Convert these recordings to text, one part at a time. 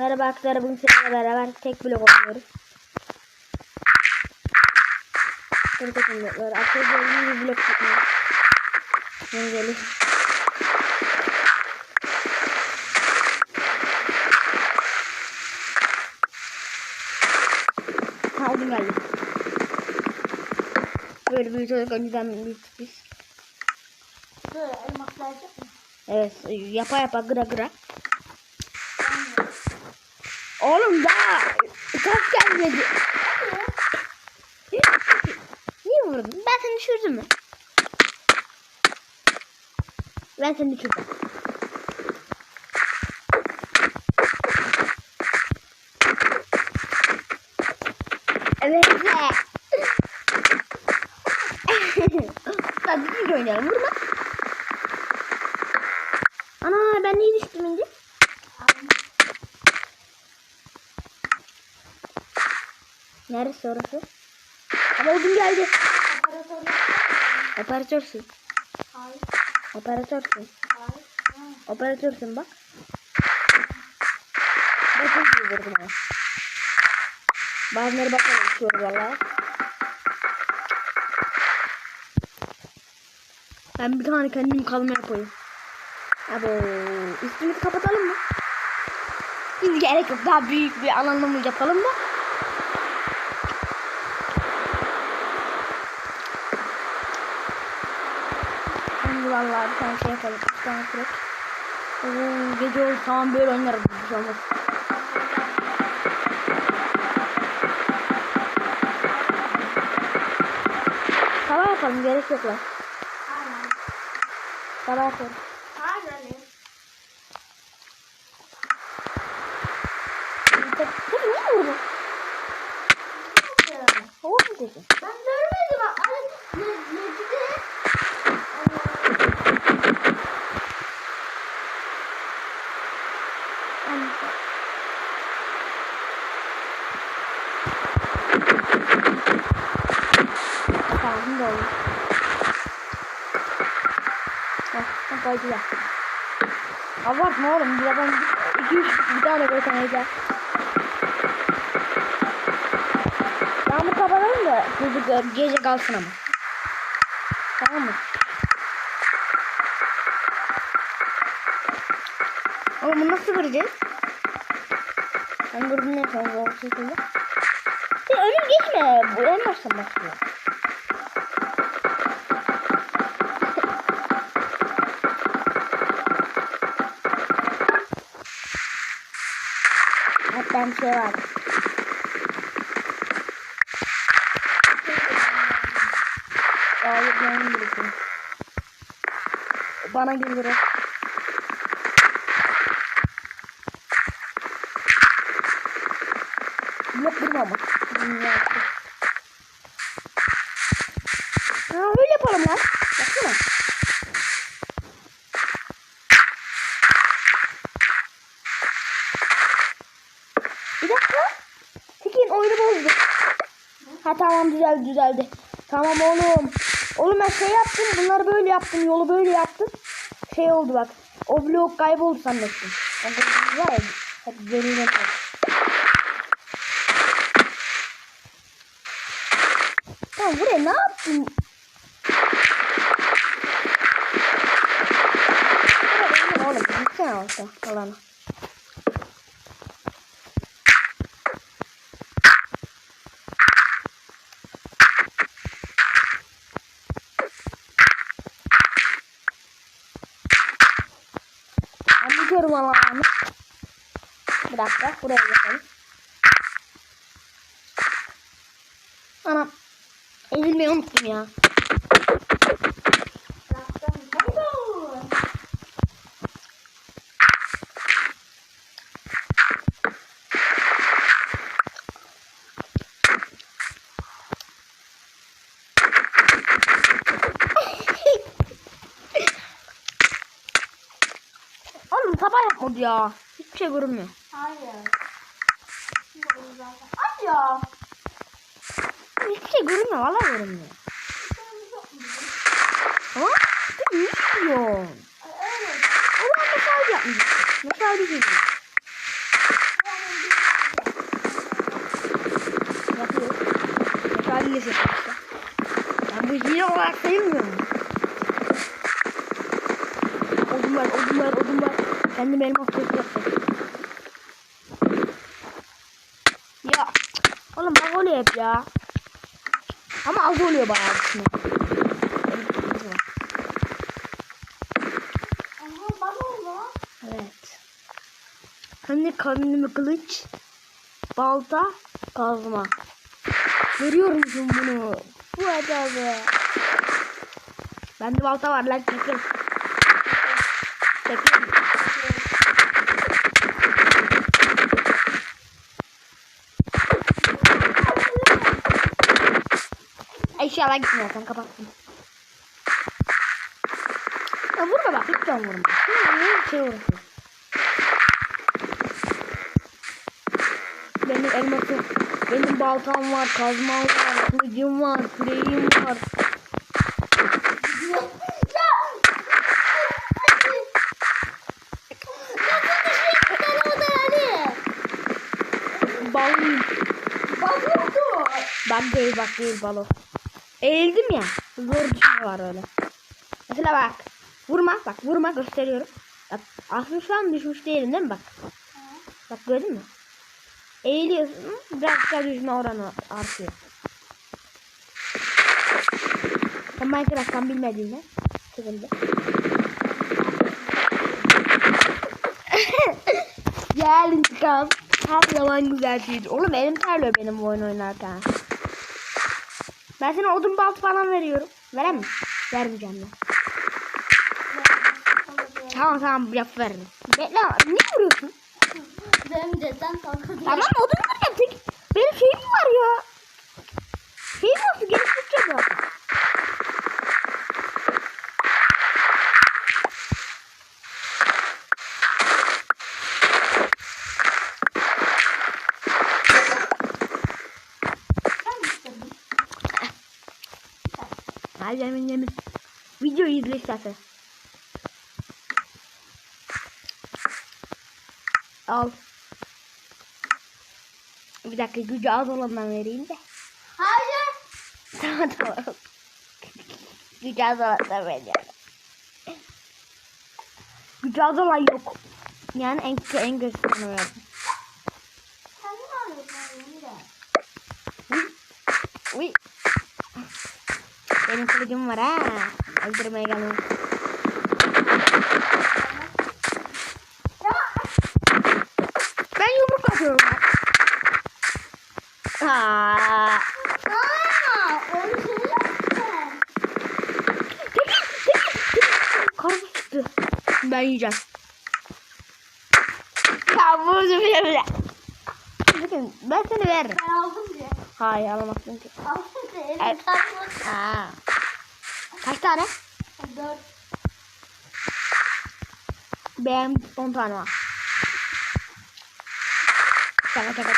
Merhaba arkadaşlar bugün seninle beraber tek blok oynuyoruz. Tek tek bloklar. Arkadaşlar yeni bir blok çıkmıyor. Ben gelin. Ha ödüm geldi. Böyle bir çocuk önceden bir biz. Böyle elmaslar yapacak mı? Evet yapa yapa gıra gıra. Oğlum daha kaç gelmedi. Niye vurdun? Ben seni düşürdüm mü? Ben seni düşürdüm. Evet. Hadi bir oynayalım. Vurma. Ana ben niye düştüm şimdi? Neresi orası? Ama ödüm geldi. Operatörler. Operatörsün. Hayır. Operatörsün. Hayır. Ha. Operatörsün bak. Çok iyi vurdum ya. Bazıları bakalım uçuyor valla. Ben bir tane kendim kalma yapayım. Abi üstümüzü kapatalım mı? Şimdi gerek yok. Daha büyük bir alanımı yapalım da. Şimdi vallahi bir tane şey yapalım. Bir tane kürek. Oo, gece oldu tamam böyle oynarız. Bir şey olmaz. Sabah yapalım gerek yok lan. Aynen. Sabah yapalım. Aynen. Tek dedin? Ben görmedim. Ay, ne, ne dedi? Anladım. Tamam şimdi oldu. Bak ya. Abartma oğlum. De ben 2-3 bir tane koysam heyecan. Yağmur kapatalım da çocuk gece kalsın ama. Tamam mı? Oğlum bunu nasıl kıracağız? Ben bunu ne bu? Sen önüm geçme. Bu en baştan başlıyor. Bir şey var. Hayır benim birisi. Bana o. Yok durma ama. Dünya. Ha öyle yapalım lan. Baksana. Bir dakika. Tekin oyunu bozdu. Ha tamam düzeldi düzeldi. Tamam oğlum. Oğlum ben şey yaptım. Bunları böyle yaptım. Yolu böyle yaptım. Şey oldu bak. O blok kayboldu blok var ya. Hadi geriye bak. Tamam buraya ne yaptın? Oğlum. Gitsene orta alana. Alanı. Bir dakika buraya geçelim. Anam. Ezilmeyi unuttum ya. ya. Hiçbir şey görünmüyor. Hayır. Ay ya. Hiçbir şey görünmüyor. Valla görünmüyor. Ha? Ne yapıyorsun? Evet. Ulan mesaj yapmış. Mesaj değil. Yapıyor. Mesaj değil. Ben bu hile olarak sayılmıyor mu? Kendim elmas kılıç yaptım. Ya oğlum bak oluyor hep ya. Ama az oluyor bayağı oldu. Evet. Hem de kendime kılıç, balta, kazma. Görüyor musun bunu? Bu adamı. Bende balta var lan çekil. Çekil. İnşallah gitmiyor sen kapattın. Ya vurma bak lütfen vurma. Şimdi ne şey uğraşıyor. Benim elmasım, benim baltam var, kazmam var, kılıcım var, küreğim var. Balım. Bak değil bak değil balo. Eğildim ya. Düşme var öyle. Mesela bak. Vurma bak vurma gösteriyorum. Bak aslında şu düşmüş değilim değil mi bak. Bak gördün mü? Eğiliyorsun biraz daha düşme oranı artıyor. Sen Minecraft'tan bilmediğini sıkıldı. Gel intikam. Her zaman güzel şeydir. Oğlum elim terliyor benim bu oyun oynarken. Ben sana odun balt falan veriyorum. Verem mi? Vermeyeceğim ben. Tamam tamam yap veririm. Bekle niye vuruyorsun? Benim dedem kalkıyor. Tamam odun. Tek... Benim şeyim var ya. Şeyim olsun geliştikçe zaten. Yemin. Videoyu izle istersen. Al. Bir dakika gücü az olandan vereyim de. Hayır. Tamam tamam. Gücü az olandan vereceğim. Gücü az olan yok. Yani en, en verdim. Sen ne arıyorsun Emre? Uy. Benim kılıcım var ha. Öldürmeye gelmem. Ben yumruk atıyorum. Aa. Şey. Karpuz çıktı. Ben yiyeceğim. Karpuz bile Bakın ben seni veririm. Ben aldım diye. Hayır alamazsın ki. Aldım Evet. Kalkmadı. Aa. Kaç tane? Dört. Benim 10 tane var. Şaka şaka.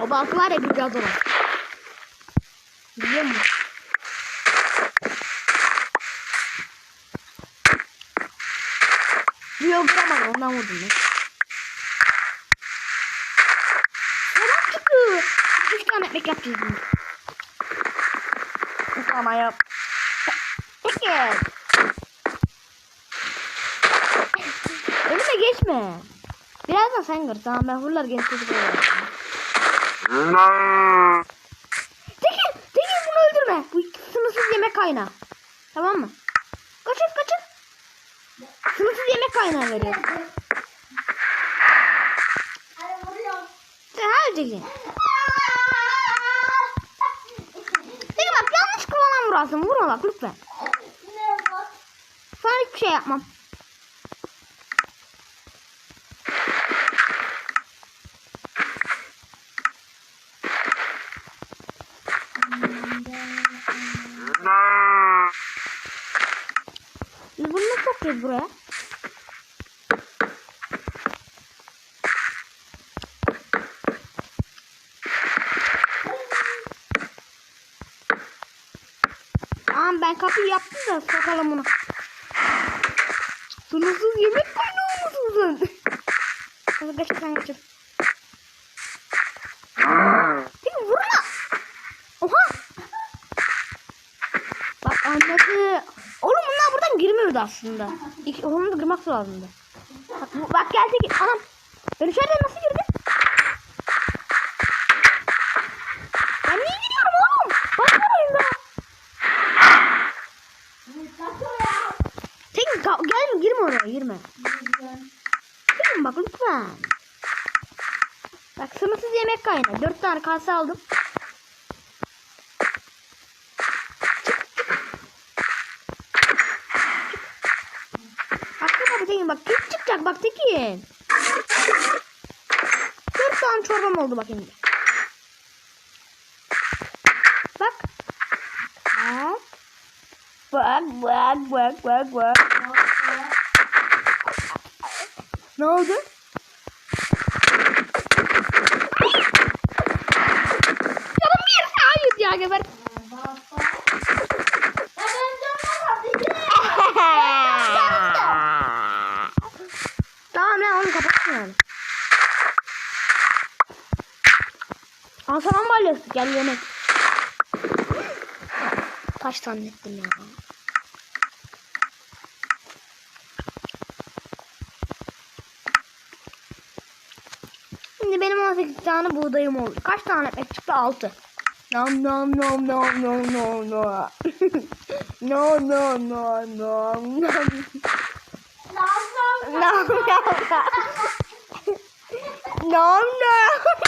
O baltı var ya biraz olan. Biliyor musun? Yok vuramadım ondan vurdum. Neden çıktı? Tane ekmek yapacağız bunu. Tane yap. Peki. Önüme geçme. Birazdan sen gör. Tamam ben hurlar gençlik oluyorum. Tekin, Tekin bunu öldürme. Bu sınırsız yemek kaynağı. Tamam mı? Kaçın kaçın. Sınırsız yemek kaynağı veriyor. Hadi vuruyorum. Sen her Tekin. Tekin bak yanlış vurasın. Vurma bak lütfen. Sana hiçbir şey yapmam. ben kapıyı yaptım da sokalım bunu. Sınırsız yemek kaynağı mısın sen? Arkadaşlar yapacağım. Beni vurma. Oha. Bak anladı. Oğlum bunlar buradan girmiyordu aslında. İki, onun da girmek lazımdı. Bak, bak geldi. Anam. Ben içeriden nasıl girdi? Tekin bak sınırsız yemek kaynağı. Dört tane kase aldım. Bak bak Tekin bak kim çıkacak bak Tekin. Dört tane çorbam oldu bak şimdi. Bak. Bak bak bak bak bak. Ne oldu? Canım bir hayır ya geber. tamam lan onu kapatsın yani. Balyası gel yemek. Taş zannettim ya. Şimdi benim 18 tane buğdayım oldu. Kaç tane ekmek çıktı? 6. Nom nom nom nom nom nom nom. no no no no no. Nom nom. Nom nom.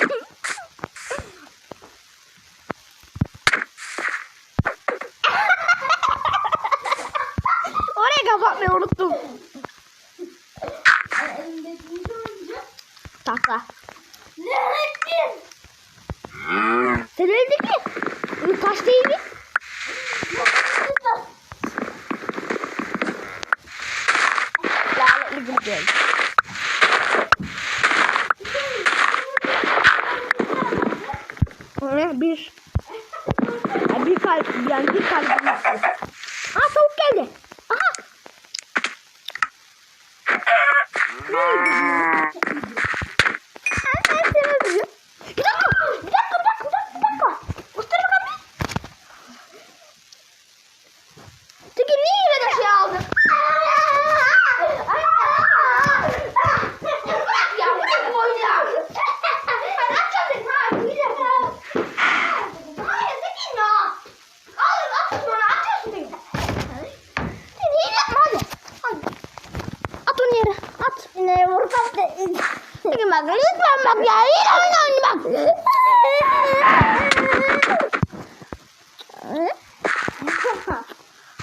Orayı kapatmayı unuttum. Tahta. Sen elindeki taş değil mi? Lanetli gülgün. Öyle bir. Ya bir kalp, yani bir kalp. Aa tavuk geldi. Aha. Ne yedin? Ben seni öpüyorum. Bir dakika, bir dakika, bir dakika, bir dakika, bir dakika. Göster bakalım bir. Peki niye yine de şey aldın? Ya bırak bu oyunu ya. Ben açacağım seni, ha, gideceğim. Hayır, Tekin ya. Al, at sonra açıyorsun beni. Niye yapma hadi. Hadi. At onu yere. At. Yine vur kaptı. Peki bak lütfen bak ya. Yine oyun oyunu bak.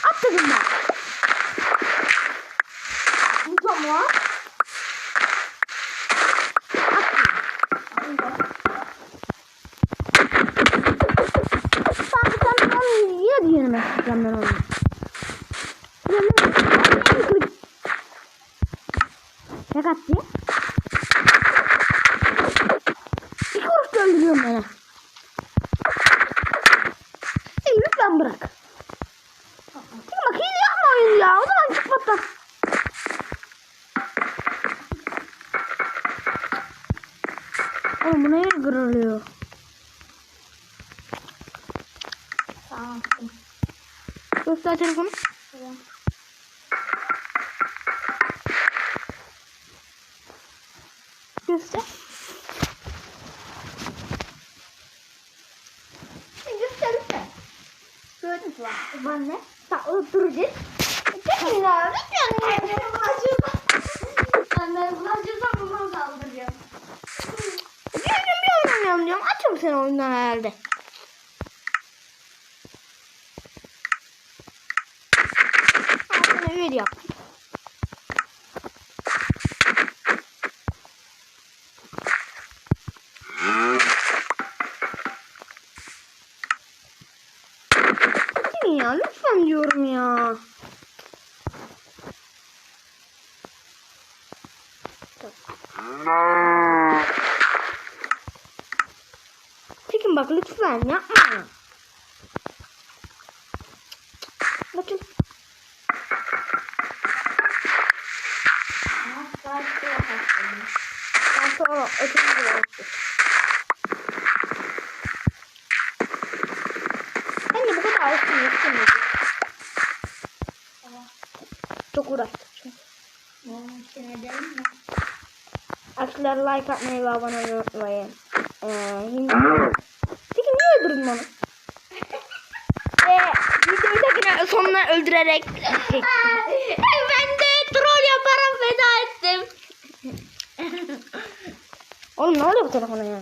At dedim ben. Tamam. Ben bir tane onu yine diyelim ben ben onu. Ne kattı? İki kuruş öldürüyorum beni. Ey lütfen bırak. Bak hile yapma oyunu ya. O zaman çık bakalım. Oğlum bu neye kırılıyor? Tamam. Göster telefonu. Tamam. Göster. Göster lütfen. Mü? Ben ne? Sen oturacağız. Çekin ya. Lütfen. Ben bulaşırsam. Ben bulaşırsam bunu kaldıracağım. Düzgün bir oyun oynayalım diyorum. Açıyorum seni oyundan herhalde. Al sana üye yap. Değil ya lütfen diyorum ya. Tekin bak lütfen yapma. Bakın. Ben sonra öteki bir olsun. Olsun yetişemedi. Çok uğraştık çünkü. Edelim mi? Arkadaşlar like atmayı ve abone olmayı unutmayın. Ee, şimdi... Peki niye öldürdün onu? Ve videoyu da sonuna öldürerek ben de troll yaparak veda ettim. Oğlum ne oluyor bu telefona ya?